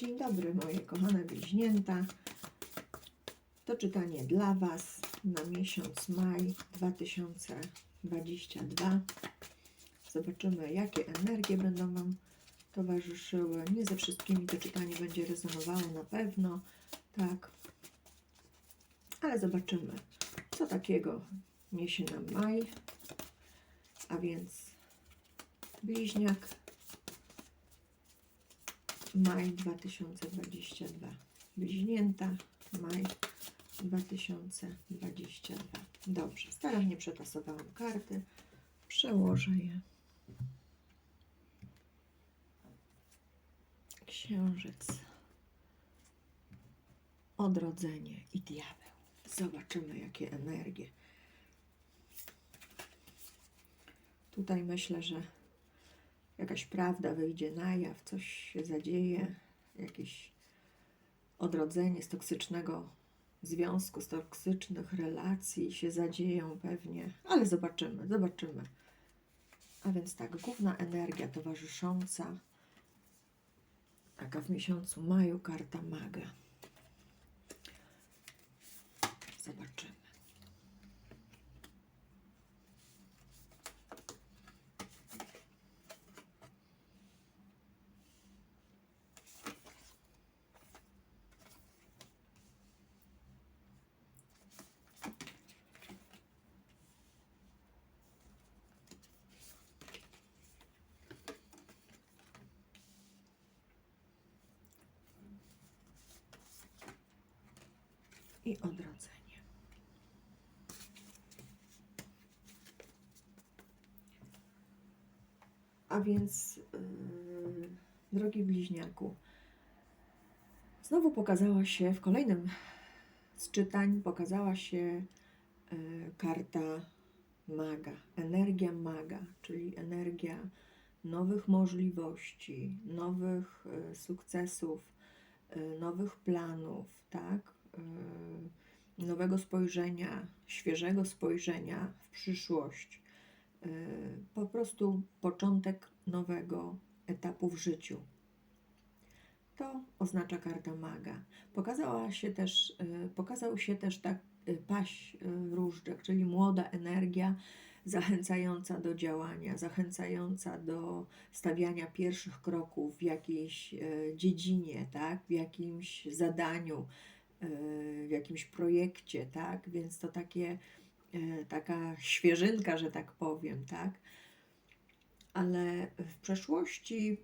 Dzień dobry moje kochane bliźnięta. To czytanie dla Was na miesiąc maj 2022. Zobaczymy, jakie energie będą Wam towarzyszyły. Nie ze wszystkimi to czytanie będzie rezonowało na pewno, tak. Ale zobaczymy, co takiego niesie nam maj. A więc bliźniak maj 2022. Bliźnięta, maj 2022. Dobrze, starannie przetasowałam karty. Przełożę je. Księżyc, odrodzenie i diabeł. Zobaczymy, jakie energie. Tutaj myślę, że jakaś prawda wyjdzie na jaw, coś się zadzieje, jakieś odrodzenie z toksycznego związku, z toksycznych relacji się zadzieją pewnie, ale zobaczymy, zobaczymy. A więc tak, główna energia towarzysząca, taka w miesiącu maju, karta maga. Zobaczymy. I odrodzenie. A więc, yy, drogi bliźniaku, znowu pokazała się w kolejnym z czytań, pokazała się yy, karta maga, energia maga, czyli energia nowych możliwości, nowych yy, sukcesów, yy, nowych planów, tak? Nowego spojrzenia, świeżego spojrzenia w przyszłość. Y, Po prostu początek nowego etapu w życiu. To oznacza karta maga. Pokazała się też, y, pokazał się też tak y, paść różdżek, czyli młoda energia zachęcająca do działania, zachęcająca do stawiania pierwszych kroków w jakiejś dziedzinie, tak? w jakimś zadaniu, w jakimś projekcie, tak? Więc to takie, e, taka świeżynka, że tak powiem, tak? Ale w przeszłości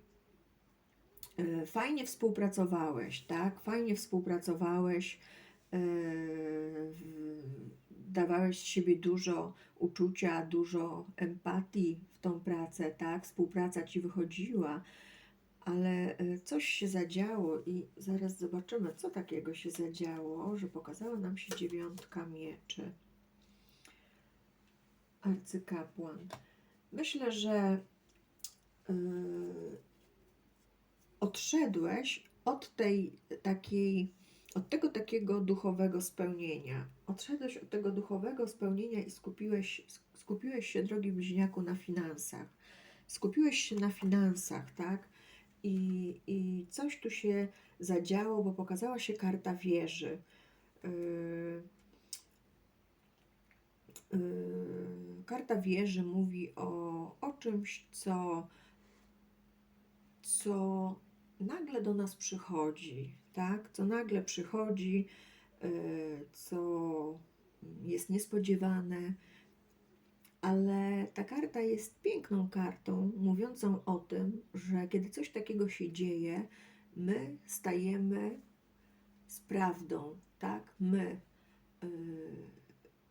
e, fajnie współpracowałeś, tak? Fajnie współpracowałeś, e, dawałeś z siebie dużo uczucia, dużo empatii w tą pracę, tak? Współpraca ci wychodziła, ale e, coś się zadziało i zaraz zobaczymy, co takiego się zadziało, że pokazała nam się dziewiątka mieczy. Arcykapłan. Myślę, że yy, odszedłeś od tej takiej, od tego takiego duchowego spełnienia. Odszedłeś od tego duchowego spełnienia i skupiłeś, skupiłeś się, drogi bliźniaku, na finansach. Skupiłeś się na finansach, tak? I, I coś tu się zadziało, bo pokazała się karta wieży. Yy, yy, karta wieży mówi o, o czymś, co, co nagle do nas przychodzi, tak? Co nagle przychodzi, yy, co jest niespodziewane, ale ta karta jest piękną kartą, mówiącą o tym, że kiedy coś takiego się dzieje, my stajemy z prawdą, tak? My, y,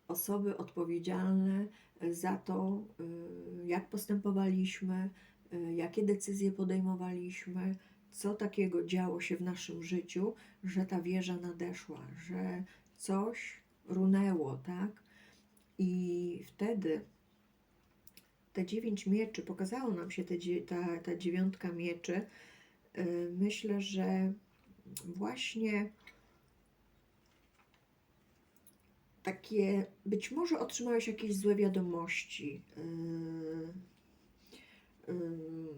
osoby odpowiedzialne za to, y, jak postępowaliśmy, y, jakie decyzje podejmowaliśmy, co takiego działo się w naszym życiu, że ta wieża nadeszła, że coś runęło, tak? I wtedy te dziewięć mieczy, pokazało nam się te, ta, ta dziewiątka mieczy. y, Myślę, że właśnie takie, być może otrzymałeś jakieś złe wiadomości. Yy, yy,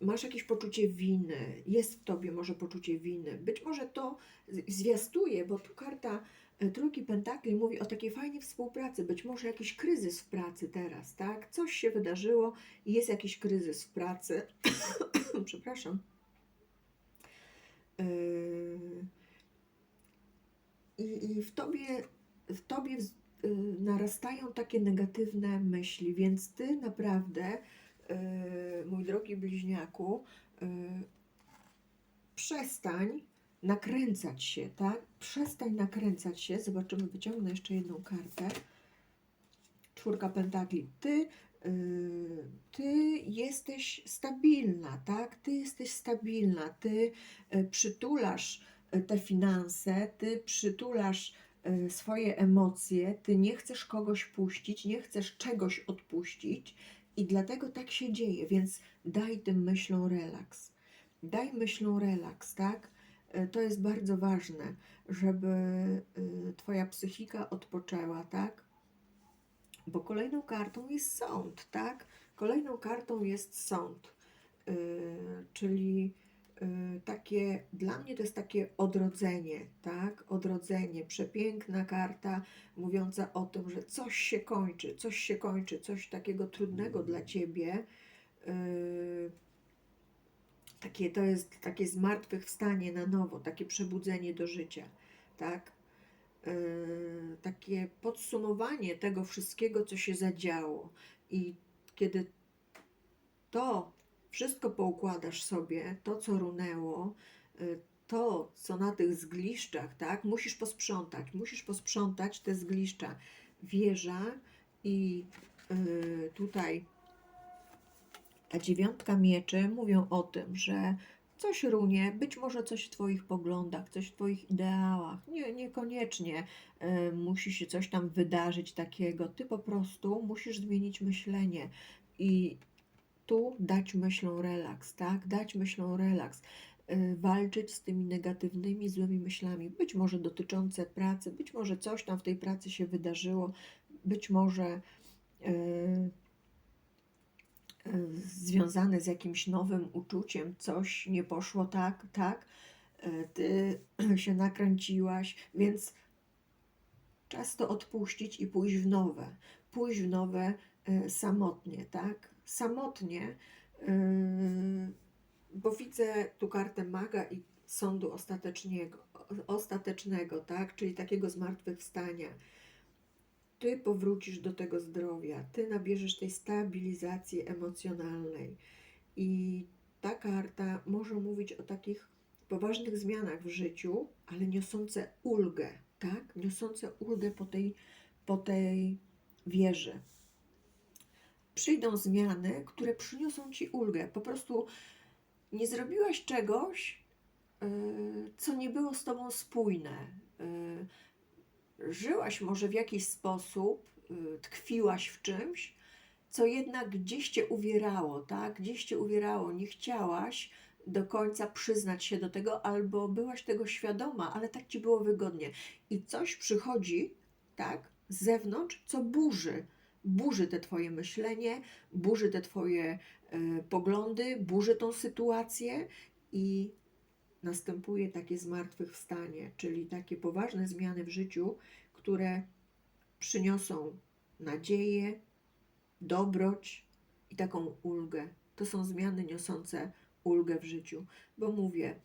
masz jakieś poczucie winy, jest w tobie może poczucie winy. Być może to zwiastuje, bo tu karta Trójki Pentakli mówi o takiej fajnej współpracy. Być może jakiś kryzys w pracy teraz, tak? Coś się wydarzyło i jest jakiś kryzys w pracy. Przepraszam. Yy, I, I w tobie, w tobie y, narastają takie negatywne myśli, więc ty naprawdę, mój drogi bliźniaku, przestań nakręcać się, tak? Przestań nakręcać się. Zobaczymy, wyciągnę jeszcze jedną kartę. Czwórka pentakli. Ty, y, ty jesteś stabilna, tak? Ty jesteś stabilna. Ty y, przytulasz y, te finanse, ty przytulasz y, swoje emocje, ty nie chcesz kogoś puścić, nie chcesz czegoś odpuścić i dlatego tak się dzieje, więc daj tym myślom relaks. Daj myślom relaks, tak? Y, To jest bardzo ważne, żeby y, Twoja psychika odpoczęła, tak? Bo kolejną kartą jest sąd, tak? Kolejną kartą jest sąd, yy, czyli takie, dla mnie to jest takie odrodzenie, tak? Odrodzenie, przepiękna karta mówiąca o tym, że coś się kończy, coś się kończy, coś takiego trudnego dla ciebie. Takie to jest takie zmartwychwstanie na nowo, takie przebudzenie do życia, tak? Yy, takie podsumowanie tego wszystkiego, co się zadziało. I kiedy to wszystko poukładasz sobie, to co runęło, yy, to co na tych zgliszczach, tak, musisz posprzątać, musisz posprzątać te zgliszcza. Wieża i yy, tutaj ta dziewiątka mieczy mówią o tym, że coś runie, być może coś w Twoich poglądach, coś w Twoich ideałach. Nie, niekoniecznie y, musi się coś tam wydarzyć takiego. Ty po prostu musisz zmienić myślenie i tu dać myślom relaks, tak? Dać myślom relaks. Y, walczyć z tymi negatywnymi, złymi myślami, być może dotyczące pracy, być może coś tam w tej pracy się wydarzyło, być może y, y, związane z jakimś nowym uczuciem, coś nie poszło tak, tak, y, ty się nakręciłaś, więc czas to odpuścić i pójść w nowe, pójść w nowe y, samotnie, tak, samotnie, y, bo widzę tu kartę maga i sądu ostatecznego, ostatecznego, tak, czyli takiego zmartwychwstania. Ty powrócisz do tego zdrowia, ty nabierzesz tej stabilizacji emocjonalnej. I ta karta może mówić o takich poważnych zmianach w życiu, ale niosące ulgę, tak? Niosące ulgę po tej, po tej wieży. Przyjdą zmiany, które przyniosą ci ulgę. Po prostu nie zrobiłaś czegoś, yy, co nie było z tobą spójne. Żyłaś może w jakiś sposób, y, tkwiłaś w czymś, co jednak gdzieś cię uwierało, tak? Gdzieś cię uwierało, nie chciałaś do końca przyznać się do tego, albo byłaś tego świadoma, ale tak ci było wygodnie. I coś przychodzi, tak, z zewnątrz, co burzy. Burzy te twoje myślenie, burzy te twoje e, poglądy, burzy tą sytuację i następuje takie zmartwychwstanie, czyli takie poważne zmiany w życiu, które przyniosą nadzieję, dobroć i taką ulgę. To są zmiany niosące ulgę w życiu, bo mówię,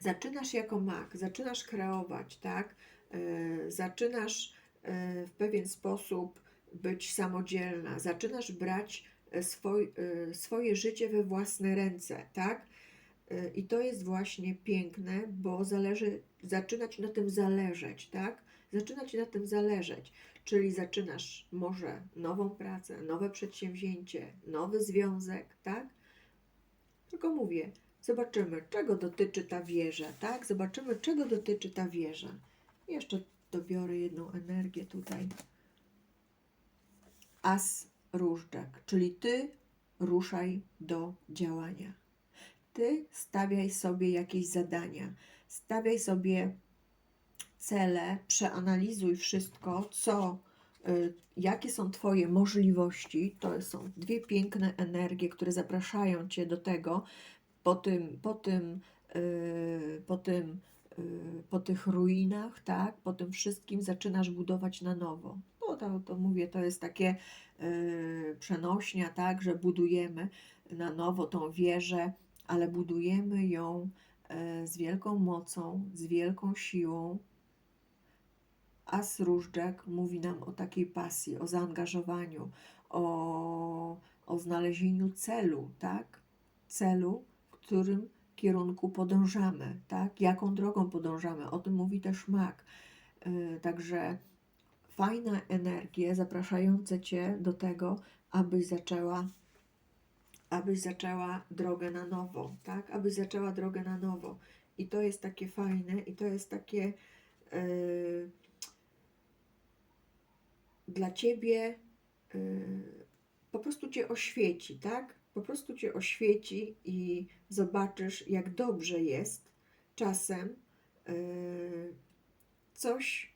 zaczynasz jako mak, zaczynasz kreować, tak? E, zaczynasz e, w pewien sposób być samodzielna, zaczynasz brać e, swoj, swoje życie we własne ręce, tak? E, I to jest właśnie piękne, bo zależy, zaczyna ci na tym zależeć, tak? Zaczyna ci na tym zależeć, czyli zaczynasz może nową pracę, nowe przedsięwzięcie, nowy związek, tak? Tylko mówię, zobaczymy, czego dotyczy ta wieża, tak? Zobaczymy, czego dotyczy ta wieża. Jeszcze dobiorę jedną energię tutaj. As różdżak, czyli ty ruszaj do działania. Ty stawiaj sobie jakieś zadania, stawiaj sobie cele, przeanalizuj wszystko, co y, jakie są Twoje możliwości. To są dwie piękne energie, które zapraszają Cię do tego, po tym, po tym, y, po tym, y, po tych ruinach, tak, po tym wszystkim zaczynasz budować na nowo. No to, to mówię, to jest takie y, przenośnia, tak, że budujemy na nowo tą wieżę, ale budujemy ją y, z wielką mocą, z wielką siłą. As Różdżek mówi nam o takiej pasji, o zaangażowaniu, o, o znalezieniu celu, tak? Celu, w którym kierunku podążamy, tak? Jaką drogą podążamy. O tym mówi też mak. Yy, Także fajne energie zapraszające Cię do tego, abyś zaczęła abyś zaczęła drogę na nowo, tak? Abyś zaczęła drogę na nowo. I to jest takie fajne i to jest takie yy, dla Ciebie yy, po prostu Cię oświeci, tak? Po prostu Cię oświeci i zobaczysz, jak dobrze jest czasem yy, coś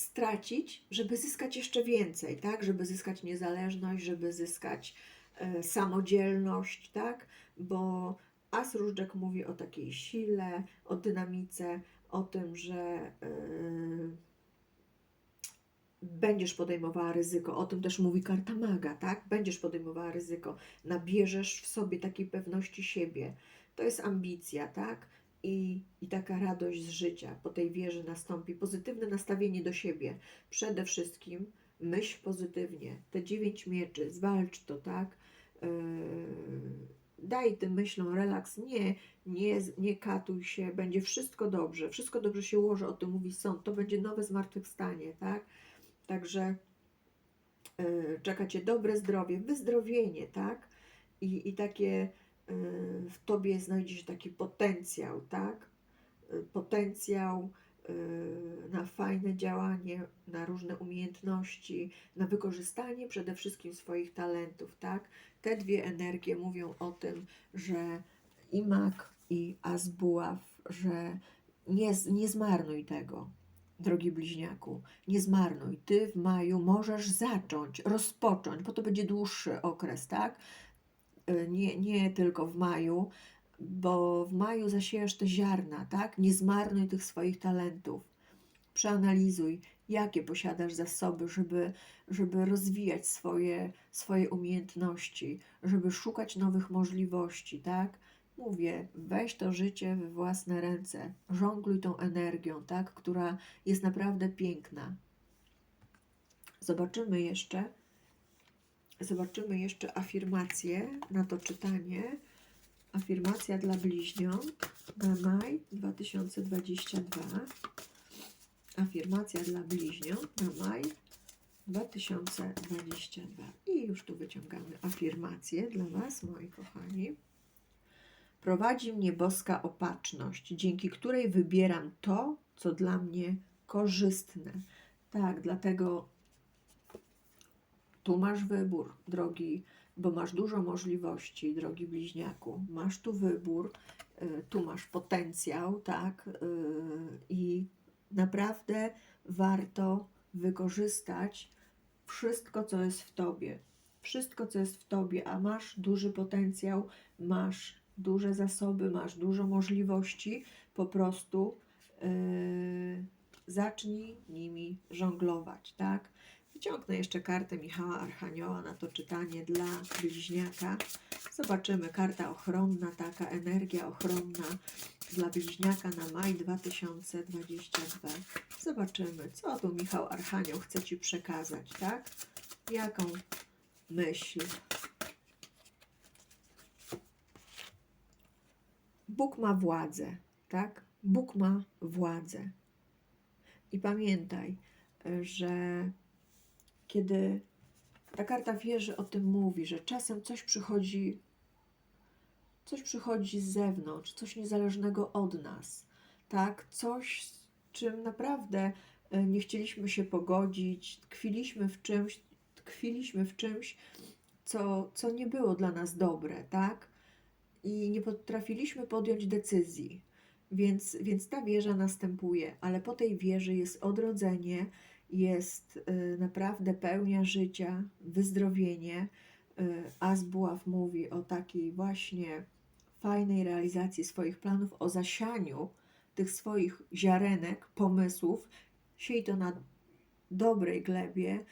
stracić, żeby zyskać jeszcze więcej, tak? Żeby zyskać niezależność, żeby zyskać e, samodzielność, tak? Bo As Różdżek mówi o takiej sile, o dynamice, o tym, że e, będziesz podejmowała ryzyko. O tym też mówi karta maga, tak? Będziesz podejmowała ryzyko. Nabierzesz w sobie takiej pewności siebie. To jest ambicja, tak? I, I taka radość z życia. Po tej wierze nastąpi pozytywne nastawienie do siebie. Przede wszystkim myśl pozytywnie. Te dziewięć mieczy, zwalcz to, tak? Yy, daj tym myślom relaks. Nie, nie, nie katuj się. Będzie wszystko dobrze. Wszystko dobrze się ułoży. O tym mówi sąd. To będzie nowe zmartwychwstanie, tak? Także y, Cię dobre zdrowie, wyzdrowienie, tak? I, i takie w Tobie znajdzie się taki potencjał, tak? Potencjał y, na fajne działanie, na różne umiejętności, na wykorzystanie przede wszystkim swoich talentów, tak? Te dwie energie mówią o tym, że i mak, i azbuław, że nie, nie zmarnuj tego, drogi bliźniaku, nie zmarnuj. Ty w maju możesz zacząć, rozpocząć, bo to będzie dłuższy okres, tak? Nie, nie tylko w maju, bo w maju zasiejesz te ziarna, tak? Nie zmarnuj tych swoich talentów. Przeanalizuj, jakie posiadasz zasoby, żeby, żeby rozwijać swoje, swoje umiejętności, żeby szukać nowych możliwości, tak? Mówię, weź to życie we własne ręce, żongluj tą energią, tak? Która jest naprawdę piękna. Zobaczymy jeszcze, zobaczymy jeszcze afirmację na to czytanie. Afirmacja dla bliźniąt na maj 2022. Afirmacja dla bliźniąt na maj 2022. I już tu wyciągamy afirmację dla Was, moi kochani. Prowadzi mnie boska opatrzność, dzięki której wybieram to, co dla mnie korzystne. Tak, dlatego tu masz wybór, drogi, bo masz dużo możliwości, drogi bliźniaku. Masz tu wybór, y, tu masz potencjał, tak? y, I naprawdę warto wykorzystać wszystko, co jest w tobie. Wszystko, co jest w tobie, a masz duży potencjał, masz duże zasoby, masz dużo możliwości, po prostu yy, zacznij nimi żonglować, tak? Wyciągnę jeszcze kartę Michała Archanioła na to czytanie dla bliźniaka. Zobaczymy, karta ochronna, taka energia ochronna dla bliźniaka na maj 2022. Zobaczymy, co tu Michał Archanioł chce Ci przekazać, tak? Jaką myśl? Bóg ma władzę, tak? Bóg ma władzę. I pamiętaj, że kiedy ta karta wieży o tym mówi, że czasem coś przychodzi, coś przychodzi z zewnątrz, coś niezależnego od nas, tak? Coś, z czym naprawdę e, nie chcieliśmy się pogodzić, tkwiliśmy w czymś, tkwiliśmy w czymś, co, co nie było dla nas dobre, tak? I nie potrafiliśmy podjąć decyzji. Więc, więc ta wieża następuje, ale po tej wieży jest odrodzenie, jest y, naprawdę pełnia życia, wyzdrowienie. Y, Asbuław mówi o takiej właśnie fajnej realizacji swoich planów, o zasianiu tych swoich ziarenek, pomysłów. Siej to na dobrej glebie,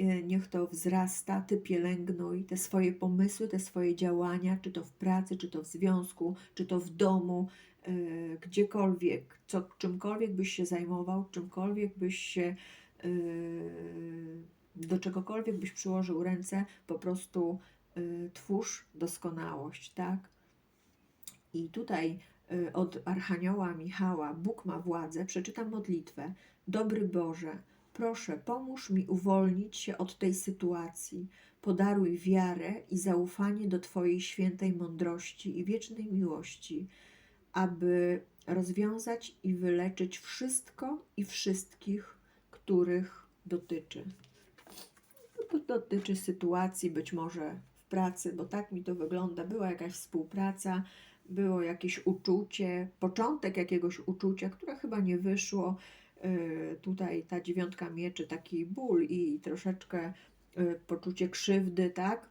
y, niech to wzrasta, ty pielęgnuj te swoje pomysły, te swoje działania, czy to w pracy, czy to w związku, czy to w domu, gdziekolwiek, co, czymkolwiek byś się zajmował, czymkolwiek byś się, do czegokolwiek byś przyłożył ręce, po prostu y, twórz doskonałość, tak? I tutaj y, od Archanioła Michała, Bóg ma władzę, przeczytam modlitwę. Dobry Boże, proszę, pomóż mi uwolnić się od tej sytuacji. Podaruj wiarę i zaufanie do Twojej świętej mądrości i wiecznej miłości, aby rozwiązać i wyleczyć wszystko i wszystkich, których dotyczy. No To dotyczy sytuacji być może w pracy, bo tak mi to wygląda. Była jakaś współpraca, było jakieś uczucie, początek jakiegoś uczucia, które chyba nie wyszło. Yy, Tutaj ta dziewiątka mieczy, taki ból i troszeczkę yy, poczucie krzywdy, tak?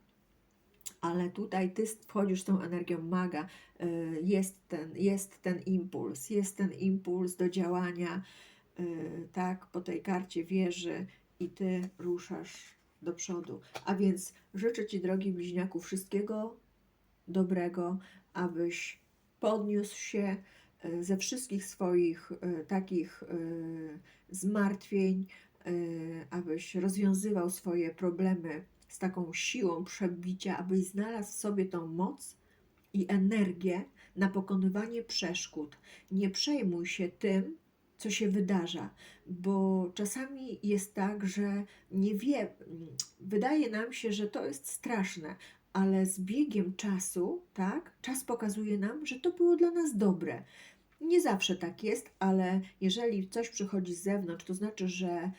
Ale tutaj ty wchodzisz tą energią maga, yy, jest ten, jest ten impuls, jest ten impuls do działania, tak, po tej karcie wieży i ty ruszasz do przodu. A więc życzę Ci, drogi bliźniaku, wszystkiego dobrego, abyś podniósł się e, ze wszystkich swoich e, takich zmartwień, abyś rozwiązywał swoje problemy z taką siłą przebicia, abyś znalazł w sobie tą moc i energię na pokonywanie przeszkód. Nie przejmuj się tym, co się wydarza, bo czasami jest tak, że nie wie, wydaje nam się, że to jest straszne, ale z biegiem czasu, tak, czas pokazuje nam, że to było dla nas dobre. Nie zawsze tak jest, ale jeżeli coś przychodzi z zewnątrz, to znaczy, że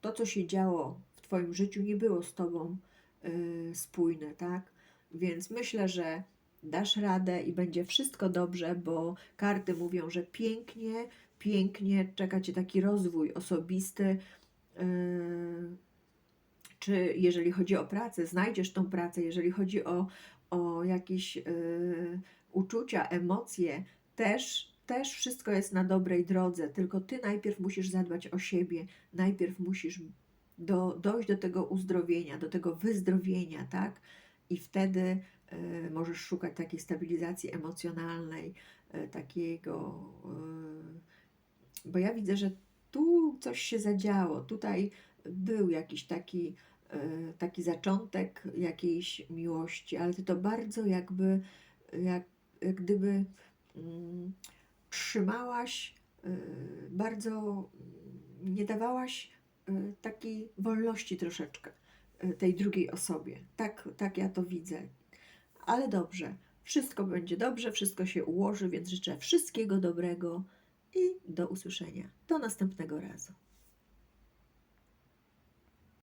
to, co się działo w Twoim życiu, nie było z Tobą y, spójne, tak? Więc myślę, że dasz radę i będzie wszystko dobrze, bo karty mówią, że pięknie, pięknie czeka Cię taki rozwój osobisty. y, czy jeżeli chodzi o pracę, znajdziesz tą pracę, jeżeli chodzi o, o jakieś y, uczucia, emocje, też, też wszystko jest na dobrej drodze, tylko ty najpierw musisz zadbać o siebie, najpierw musisz do, dojść do tego uzdrowienia, do tego wyzdrowienia, tak? I wtedy y, możesz szukać takiej stabilizacji emocjonalnej, y, takiego, y, bo ja widzę, że tu coś się zadziało, tutaj był jakiś taki, y, taki zaczątek jakiejś miłości, ale ty to bardzo jakby, jak, jak gdyby mm, trzymałaś, y, bardzo mm, nie dawałaś y, takiej wolności troszeczkę tej drugiej osobie. Tak, tak ja to widzę. Ale dobrze, wszystko będzie dobrze, wszystko się ułoży, więc życzę wszystkiego dobrego i do usłyszenia. Do następnego razu.